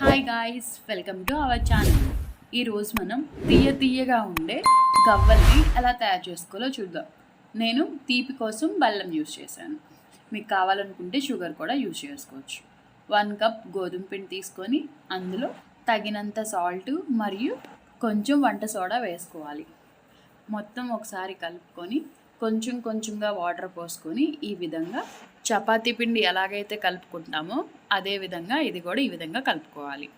Hi guys welcome to our channel ఈరోజు మనం తీయ తీయగా ఉండే గవ్వల్ని ఎలా తయారు చేసుకోవాలో చూద్దాం. నేను తీపి కోసం బెల్లం యూస్ చేశాను. మీకు కావాలనుకుంటే షుగర్ కూడా యూస్ చేసుకోవచ్చు. వన్ కప్ గోధుమ పిండి తీసుకొని అందులో తగినంత సాల్ట్ మరియు కొంచెం వంట సోడా వేసుకోవాలి. మొత్తం ఒకసారి కలుపుకొని కొంచెం కొంచెంగా వాటర్ పోసుకొని ఈ విధంగా చపాతీ పిండి ఎలాగైతే కలుపుకుంటామో అదే విధంగా ఇది కూడా ఈ విధంగా కలుపుకోవాలి.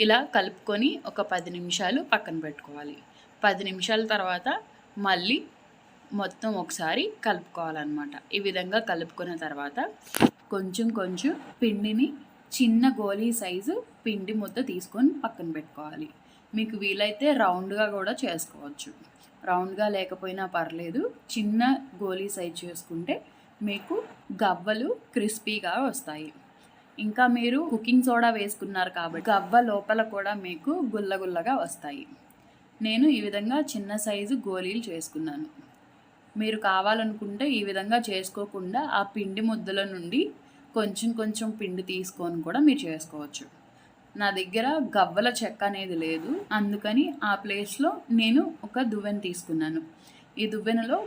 ఇలా కలుపుకొని ఒక పది నిమిషాలు పక్కన పెట్టుకోవాలి. పది నిమిషాల తర్వాత మళ్ళీ మొత్తం ఒకసారి కలుపుకోవాలన్నమాట. ఈ విధంగా కలుపుకున్న తర్వాత కొంచెం కొంచెం పిండిని చిన్న గోళీ సైజు పిండి ముద్ద తీసుకొని పక్కన పెట్టుకోవాలి. మీకు వీలైతే రౌండ్గా కూడా చేసుకోవచ్చు. రౌండ్గా లేకపోయినా పర్లేదు చిన్న గోలీ సైజ్ చేసుకుంటే మీకు గవ్వలు క్రిస్పీగా వస్తాయి. ఇంకా మీరు కుకింగ్ సోడా వేసుకున్నారు కాబట్టి గవ్వ లోపల కూడా మీకు గుల్లగుల్లగా వస్తాయి. నేను ఈ విధంగా చిన్న సైజు గోళీలు చేసుకున్నాను. మీరు కావాలనుకుంటే ఈ విధంగా చేసుకోకుండా ఆ పిండి ముద్దల నుండి కొంచెం కొంచెం పిండి తీసుకొని కూడా మీరు చేసుకోవచ్చు. నా దగ్గర గవ్వల చెక్క అనేది లేదు. అందుకని ఆ ప్లేస్లో నేను ఒక దువ్వెన తీసుకున్నాను. ఈ దువ్వెనలో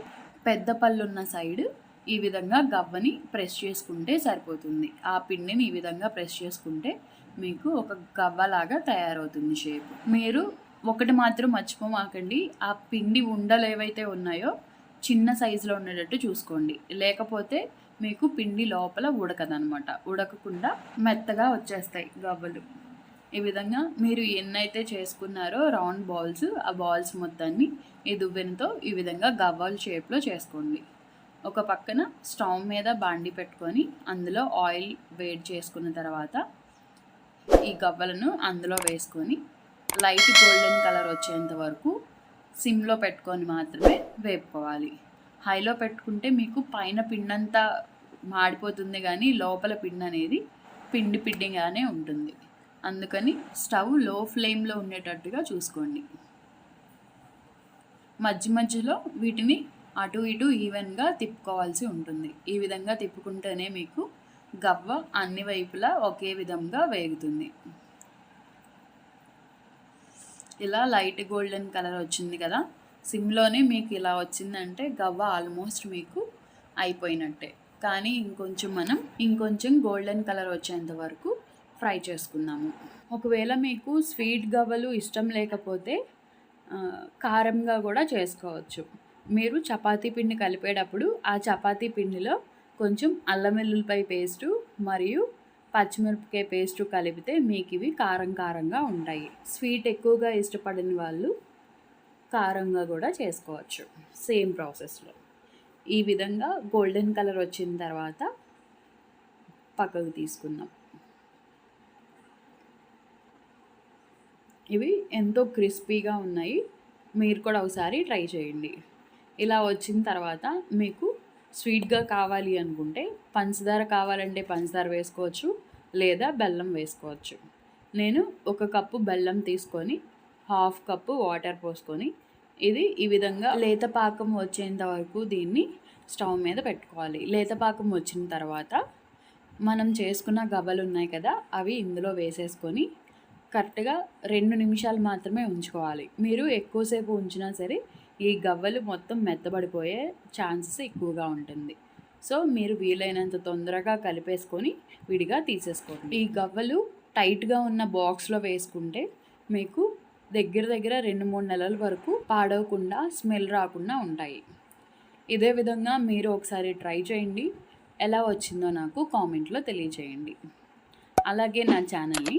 పెద్ద పళ్ళున్న సైడ్ ఈ విధంగా గవ్వని ప్రెస్ చేసుకుంటే సరిపోతుంది. ఆ పిండిని ఈ విధంగా ప్రెస్ చేసుకుంటే మీకు ఒక గవ్వలాగా తయారవుతుంది షేప్ మీరు ఒకటి మాత్రం మర్చిపోమాకండి. ఆ పిండి ఉండలు ఏవైతే ఉన్నాయో చిన్న సైజులో ఉండేటట్టు చూసుకోండి. లేకపోతే మీకు పిండి లోపల ఉడకదనమాట. ఉడకకుండా మెత్తగా వచ్చేస్తాయి గవ్వలు. ఈ విధంగా మీరు ఎన్నైతే చేసుకున్నారో రౌండ్ బాల్స్ ఆ బాల్స్ మొత్తాన్ని ఈ దువ్వెనతో ఈ విధంగా గవ్వల షేప్లో చేసుకోండి. ఒక పక్కన స్టవ్ మీద బాండి పెట్టుకొని అందులో ఆయిల్ వేడి చేసుకున్న తర్వాత ఈ గవ్వలను అందులో వేసుకొని లైట్ గోల్డెన్ కలర్ వచ్చేంత వరకు సిమ్లో పెట్టుకొని మాత్రమే వేపుకోవాలి. హైలో పెట్టుకుంటే మీకు పైన పిండంతా మాడిపోతుంది కానీ లోపల పిండి అనేది పిండి పిండిగానే ఉంటుంది. అందుకని స్టవ్లో ఫ్లేమ్లో ఉండేటట్టుగా చూసుకోండి. మధ్య మధ్యలో వీటిని అటు ఇటు ఈవెన్గా తిప్పుకోవాల్సి ఉంటుంది. ఈ విధంగా తిప్పుకుంటేనే మీకు గవ్వ అన్ని వైపులా ఒకే విధంగా వేగుతుంది. ఇలా లైట్ గోల్డెన్ కలర్ వచ్చింది కదా సిమ్లోనే మీకు ఇలా వచ్చిందంటే గవ్వ ఆల్మోస్ట్ మీకు అయిపోయినట్టే. కానీ ఇంకొంచెం మనం ఇంకొంచెం గోల్డెన్ కలర్ వచ్చేంత వరకు ఫ్రై చేసుకుందాము. ఒకవేళ మీకు స్వీట్ గవ్వలు ఇష్టం లేకపోతే కారంగా కూడా చేసుకోవచ్చు. మీరు చపాతీ పిండి కలిపేటప్పుడు ఆ చపాతీ పిండిలో కొంచెం అల్లం వెల్లుల్లిపాయ పేస్టు మరియు పచ్చిమిరపకాయ పేస్టు కలిపితే మీకు ఇవి కారం కారంగా ఉంటాయి. స్వీట్ ఎక్కువగా ఇష్టపడిన వాళ్ళు కారంగా కూడా చేసుకోవచ్చు. సేమ్ ప్రాసెస్లో. ఈ విధంగా గోల్డెన్ కలర్ వచ్చిన తర్వాత పక్కకు తీసుకుందాం. ఇవి ఎంతో క్రిస్పీగా ఉన్నాయి. మీరు కూడా ఒకసారి ట్రై చేయండి. ఇలా వచ్చిన తర్వాత మీకు స్వీట్గా కావాలి అనుకుంటే పంచదార కావాలంటే పంచదార వేసుకోవచ్చు లేదా బెల్లం వేసుకోవచ్చు. నేను ఒక కప్పు బెల్లం తీసుకొని హాఫ్ కప్పు వాటర్ పోసుకొని ఇది ఈ విధంగా లేత పాకం వచ్చేంత వరకు దీన్ని స్టవ్ మీద పెట్టుకోవాలి. లేత పాకం వచ్చిన తర్వాత మనం చేసుకున్న గబలు ఉన్నాయి కదా అవి ఇందులో వేసేసుకొని కరెక్ట్గా రెండు నిమిషాలు మాత్రమే ఉంచుకోవాలి. మీరు ఎక్కువసేపు ఉంచినా సరే ఈ గవ్వలు మొత్తం మెత్తబడిపోయే ఛాన్సెస్ ఎక్కువగా ఉంటుంది. సో మీరు వీలైనంత తొందరగా కలిపేసుకొని విడిగా తీసేసుకోండి. ఈ గవ్వలు టైట్గా ఉన్న బాక్స్లో వేసుకుంటే మీకు దగ్గర దగ్గర రెండు మూడు నెలల వరకు పాడవకుండా స్మెల్ రాకుండా ఉంటాయి. ఇదే విధంగా మీరు ఒకసారి ట్రై చేయండి. ఎలా వచ్చిందో నాకు కామెంట్లో తెలియచేయండి. అలాగే నా ఛానల్ని